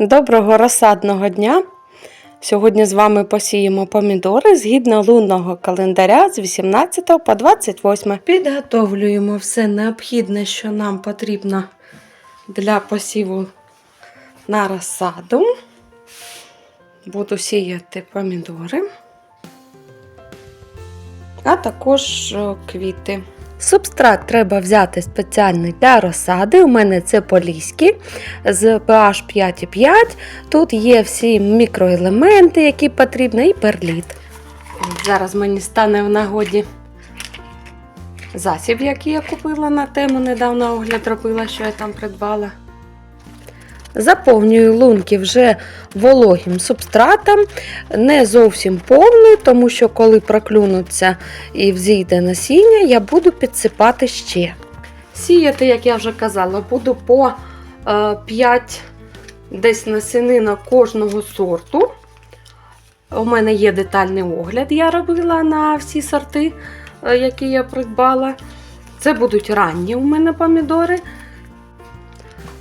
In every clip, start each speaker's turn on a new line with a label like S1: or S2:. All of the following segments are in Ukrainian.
S1: Доброго розсадного дня! Сьогодні з вами посіємо помідори згідно лунного календаря з 18 по 28. Підготовлюємо все необхідне, що нам потрібно для посіву на розсаду. Буду сіяти помідори, а також е, квіти. Субстрат треба взяти спеціальний для розсади. У мене це поліський з pH 5,5. Тут є всі мікроелементи, які потрібні, і перліт. Зараз мені стане в нагоді засіб, який я купила на тему. Недавно огляд робила, що я там придбала. Заповнюю лунки вже вологим субстратом, не зовсім повною, тому що коли проклюнуться і взійде насіння, я буду підсипати ще. Сіяти, як я вже казала, буду по е, 5 десь насінинок кожного сорту. У мене є детальний огляд, я робила на всі сорти, е, які я придбала. Це будуть ранні у мене помідори.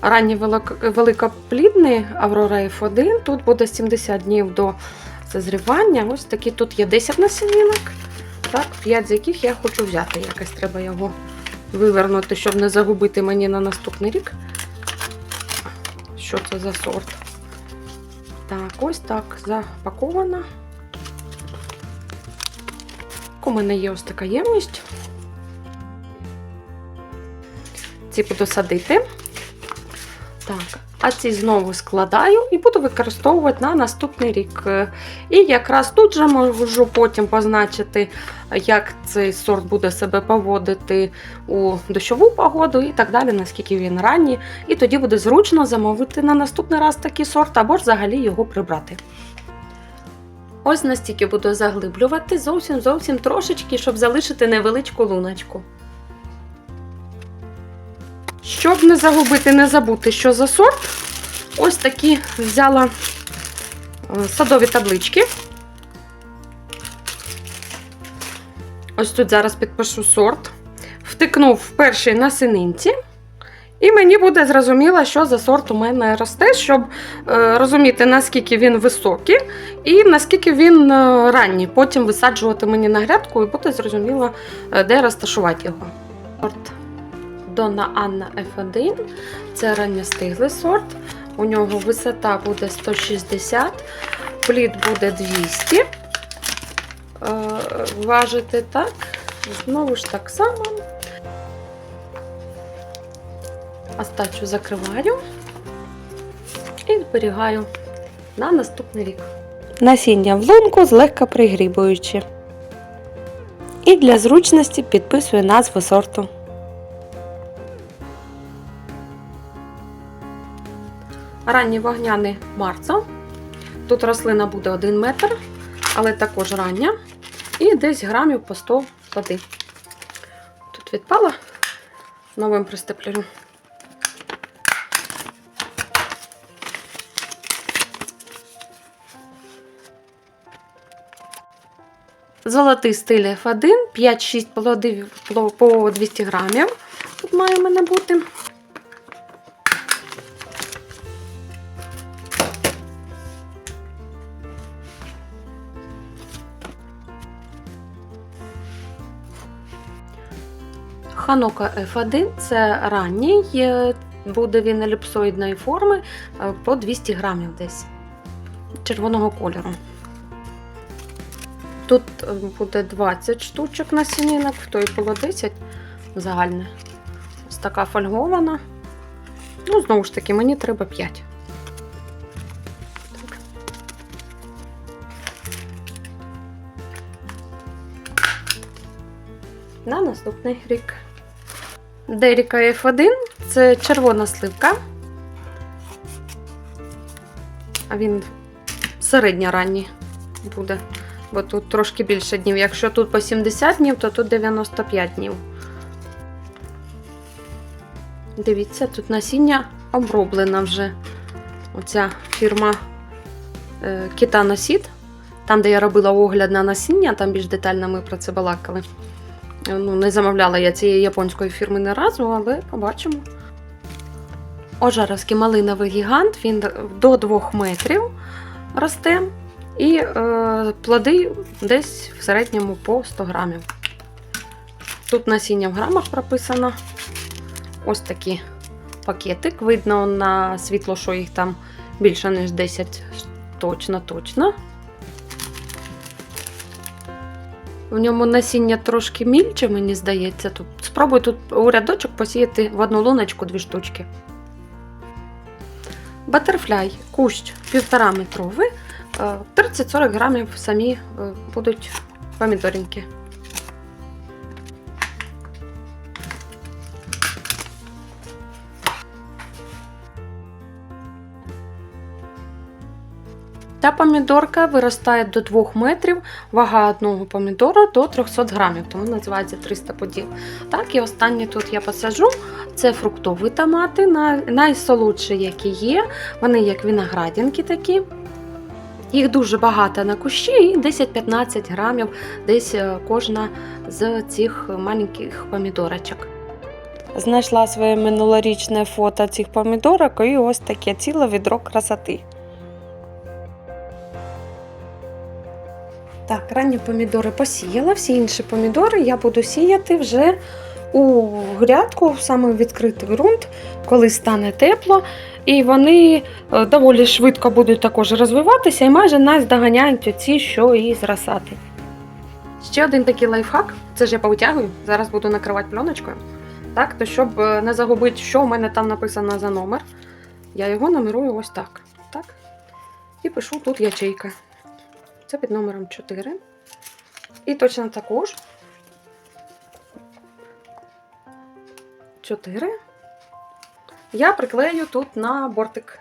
S1: Ранні велик- великоплідний Аврора F1. Тут буде 70 днів до созрівання. Ось такі тут є 10 насінинок. Так, 5 з яких я хочу взяти. Якось треба його вивернути, щоб не загубити мені на наступний рік. Що це за сорт? Так, ось так запакована. У мене є ось така ємність. Ці буду садити. Так, а ці знову складаю і буду використовувати на наступний рік. Е, І якраз тут же можу потім позначити, як цей сорт буде себе поводити у дощову погоду і так далі, наскільки він ранній. І тоді буде зручно замовити на наступний раз такий сорт, або ж взагалі його прибрати. Ось настільки буду заглиблювати зовсім зовсім трошечки, щоб залишити невеличку луночку. Щоб не загубити, не забути, що за сорт, ось такі взяла е, садові таблички. Ось тут зараз підпишу сорт. Втикнув в першій насінинці. І мені буде зрозуміло, що за сорт у мене росте, щоб е, розуміти, наскільки він високий і наскільки він е, ранній. Потім висаджувати мені на грядку і буде зрозуміло, де розташувати його. Сорт Донна Анна F1. Це ранньостиглий сорт. У нього висота буде 160, плід буде 200. Е, важити так. Знову ж так само. Остачу закриваю і зберігаю на наступний рік. Насіння в лунку злегка пригрібуючи. І для зручності підписую назву сорту. Ранній вогняний марцо. Тут рослина буде 1 метр, але також рання. І десь грамів по 100 води. Тут відпала, новим пристеплю. Золотий стиль F1, 5-6 плодів по 200 грамів. Тут має в мене бути. Ханока F1 це ранній, е, буде він еліпсоїдної форми е, по 200 грамів десь червоного кольору. Тут е, буде 20 штучок насінинок, в той було 10 загальне. Ось така фольгована. Ну, знову ж таки, мені треба 5. Так. На наступний рік. Деріка F1 це червона сливка. А він середньоранній буде, бо тут трошки більше днів. Якщо тут по 70 днів, то тут 95 днів. Дивіться, тут насіння оброблена вже. Оця фірма е, Kitano Там, де я робила огляд на насіння, там більш детально ми про це балакали. Ну, Не замовляла я цієї японської фірми не разу, але побачимо. Ожаровський малиновий гігант, він до 2 метрів росте. І е, плоди десь в середньому по 100 грамів. Тут насіння в грамах прописано. Ось такий пакетик. Видно на світло, що їх там більше, ніж 10 точно, В ньому насіння трошки мільче, мені здається. Тут спробуй тут у рядочок посіяти в одну луночку дві штучки. Батерфляй, кущ 1,5 метровий. е, 30-40 грамів самі е, будуть помідорінки. Та помідорка виростає до 2 метрів, вага одного помідору до 300 грамів, тому називається 300 поділ. Так, і останнє тут я посаджу. Це фруктові томати, найсолодші, які є. Вони як виноградинки такі. Їх дуже багато на кущі, і 10-15 грамів десь е, кожна з цих маленьких помідорочок. Знайшла своє минулорічне фото цих помідорок і ось таке ціле відро красоти. Так, ранні помідори посіяла, всі інші помідори я буду сіяти вже у грядку, саме відкритий ґрунт, коли стане тепло, і вони е, доволі швидко будуть також розвиватися і майже наздоганяють оці, що і з розсади. Ще один такий лайфхак, це ж я повитягую, зараз буду накривати пленочкою. Так, то щоб е, не загубити, що в мене там написано за номер, я його номерую ось так. так. І пишу тут ячейка. Це під номером 4. І точно також 4. Я приклею тут на бортик.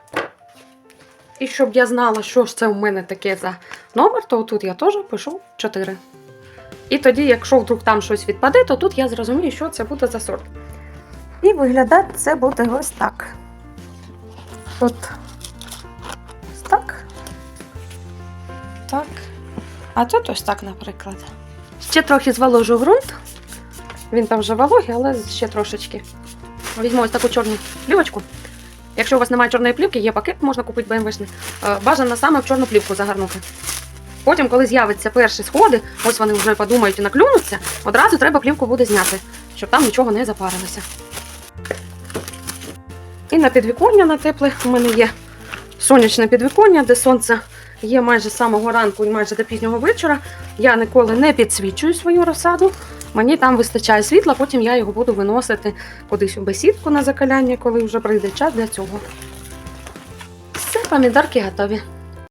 S1: І щоб я знала, що ж це у мене таке за номер, то тут я теж пишу 4. І тоді, якщо вдруг там щось відпаде, то тут я зрозумію, що це буде за сорт. І виглядати це буде ось так. Тут Так. А тут ось так, наприклад. Ще трохи зволожу ґрунт. Він там вже вологий, але ще трошечки. Візьму ось таку чорну плівочку. Якщо у вас немає чорної плівки, є пакет, можна купити БМВшний. Е, Бажано саме в чорну плівку загорнути. Потім, коли з'являться перші сходи, ось вони вже подумають і наклюнуться, одразу треба плівку буде зняти, щоб там нічого не запарилося. І на підвіконня на тепле у мене є сонячне підвіконня, де сонце є майже з самого ранку і майже до пізнього вечора. Я ніколи не підсвічую свою розсаду. Мені там вистачає світла, потім я його буду виносити кудись у бесідку на закаляння, коли вже прийде час для цього. Все, помідорки готові.